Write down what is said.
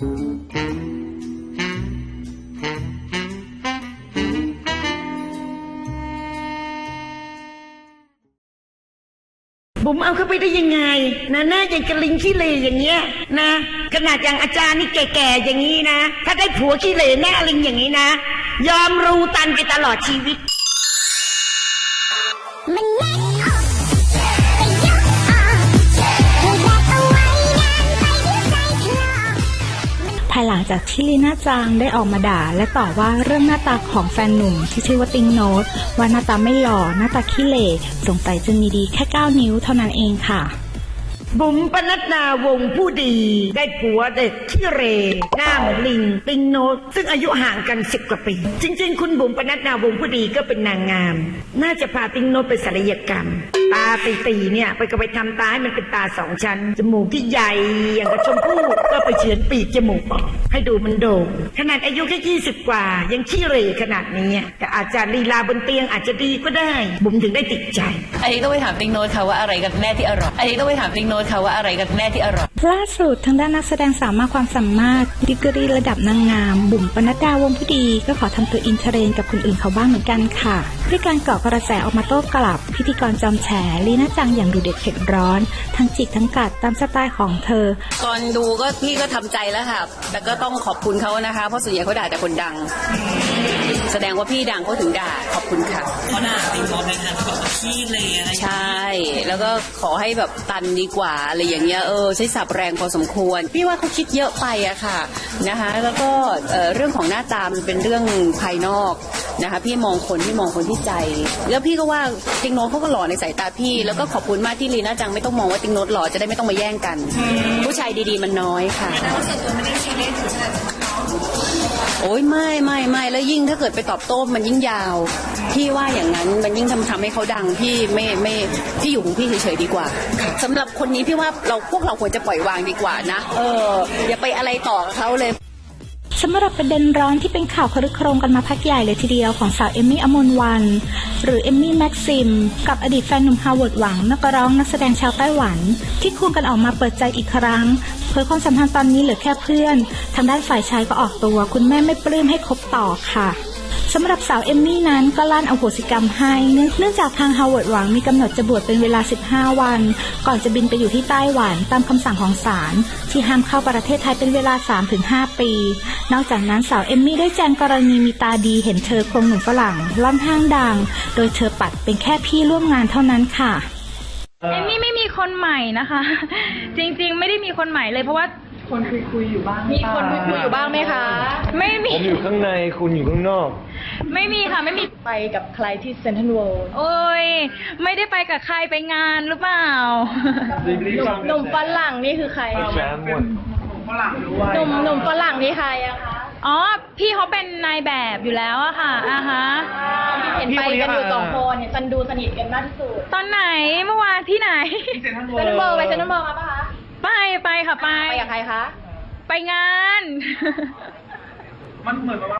บุ๋มเอาเข้าไปได้ยังไงนะหน้าอย่างกระลิงขี้เลยอย่างเงี้ยนะขนาดอย่างอาจารย์นี่แก่ๆอย่างงี้นะ ถ้าได้ผัวขี้เลยหน้าลิงอย่างงี้นะ ยอมรูตันไปตลอดชีวิต มันแน่ายหลังจากที่ลีน่าจังได้ออกมาด่า และต่อว่าเรื่องหน้าตาของแฟนหนุ่มที่ชื่อว่าติงโนตว่าหน้าตาไม่หล่อหน้าตาขี้เหร่สงสัยจะมีดีแค่ 9 นิ้วเท่านั้นเองค่ะบุ๋มปนัดนาวงผู้ดี ได้ผัวเด็กที่เร หน้าเหมือนลิง ติงโนตซึ่งอายุห่างกันสิบกว่าปี จริง ๆ คุณบุ๋มปนัดนาวงผู้ดีก็เป็นนางงาม น่าจะพาติงโนตไปศัลยกรรม ตาตีตีเนี่ย ไปก็ไปทำตาให้มันเป็นตาสองชั้น จมูกที่ใหญ่อย่างกับชมพู่ก็ไปเฉือนปีกจมูกออกให้ดูมันโด่งขนาดอายุแค่ยี่สิบกว่า ยังขี้เหร่ขนาดนี้แต่อาจจะลีลาบนเตียงอาจจะดีก็ได้บุ๋มถึงได้ติดใจอันนี้ต้องไปถามติ๊งโน้ตค่ะว่าอะไรกันแน่ที่อร่อยอันนี้ต้องไปถามติ๊งโน้ตค่ะว่าอะไรกันแน่ที่อร่อยล่าสุดทางด้านนักแสดงสาวมากความสามารถดีกรีระดับนางงาม บุ๋มปนัดดาวงศ์ผู้ดี ก็ขอทำตัวอินเทรนด์กับคนอื่นเขาบ้างเหมือนกันค่ะด้วยการเกาะกระแสออกมาโต้กลับ พิธีกรจอมแฉลีน่าจังอย่างดูเด็ดเผ็ดร้อน ทั้งจิกทั้งกัดตามสไตล์ของเธอ ก่อนดูก็พี่ก็ทำใจแล้วค่ะแต่ก็ต้องขอบคุณเขานะคะ เพราะส่วนใหญ่เขาด่าแต่คนดัง แสดงว่าพี่ดังเขาถึงด่าขอบคุณค่ะเขาด่าติงโนในทางที่แบบว่าขี้เลยอะไรอย่างเงี้ยใช่ แล้วก็ขอให้แบบตันดีกว่าอะไรอย่างเงี้ยเออใช้สับแรงพอสมควร พี่ว่าเขาคิดเยอะไปอะค่ะนะคะ แล้วก็เอ่อเรื่องของหน้าตามันเป็นเรื่องภายนอก นะคะพี่มองคนพี่มองคนที่ใจ แล้วพี่ก็ว่าติงโนตเขาก็หล่อในสายตาพี่ แล้วก็ขอบคุณมากที่ลีน่าจังไม่ต้องมองว่าติงโนตหล่อจะได้ไม่ต้องมาแย่งกัน ผู้ชายดีๆมันน้อยค่ะโอ้ยไม่ไม่ไม่แล้วยิ่งถ้าเกิดไปตอบโต้มันยิ่งยาวพี่ว่าอย่างนั้นมันยิ่งทำทำให้เขาดังพี่ไม่ไม่พี่อยู่ของพี่เฉยๆดีกว่าสำหรับคนนี้พี่ว่าเราพวกเราควรจะปล่อยวางดีกว่านะ เอออย่าไปอะไรต่อกับเขาเลย สำหรับประเด็นร้อนที่เป็นข่าวคลึกโครมกันมาพักใหญ่เลยทีเดียวของสาวเอมมี่อมนวัน หรือเอมมี่แม็กซิม กับอดีตแฟนหนุ่มฮาวเวิร์ดหวังนักร้องนักแสดงชาวไต้หวัน ที่ควงกันออกมาเปิดใจอีกครั้งเผยความสัมพันธ์ตอนนี้เหลือแค่เพื่อน ทางด้านฝ่ายชายก็ออกตัว คุณแม่ไม่ปลื้มให้คบต่อค่ะ สำหรับสาวเอมมี่นั้นก็ลั่นอโหสิกรรมให้ เนื่องจากทางฮาวเวิร์ดหวังมีกำหนดจะบวชเป็นเวลา 15 วัน ก่อนจะบินไปอยู่ที่ไต้หวันตามคำสั่งของศาลที่ห้ามเข้าประเทศไทยเป็นเวลา 3-5 ปี นอกจากนั้นสาวเอมมี่ได้แจ้งกรณีมีตาดีเห็นเธอควงหนุ่มฝรั่งล่อนห้างดัง โดยเธอปัดเป็นแค่พี่ร่วมงานเท่านั้นค่ะเอมมี่ไม่มีคนใหม่นะคะ จริงๆ ไม่ได้มีคนใหม่เลยเพราะว่า คนคุยคุยๆอยู่บ้างมีคนคุยคุยอยู่บ้างไหมคะ ไม่มี ผมอยู่ข้างในคุณอยู่ข้างนอก ไม่มีค่ะไม่มีไปกับใครที่เซนทรัลเวิลด์โอ้ย ไม่ได้ไปกับใครไปงานหรือเปล่าหนุ่มฝรั่งนี่คือใครแชมป์หมดหนุ่มหนุ่มฝรั่งนี่ใครอะคะอ๋อ พี่เขาเป็นนายแบบอยู่แล้วอะค่ะอ่าฮะเห็นไปกันอยู่สองคนเห็นซันดูสนิทกันมากที่สุด ตอนไหนเมื่อวานที่ไหนเซนทรัลเวิลด์ไปเซนทรัลเวิลด์มาปะคะไปไป ค่ะไป ไปกับใครคะ ไปงาน มันเหมือนแบบว่า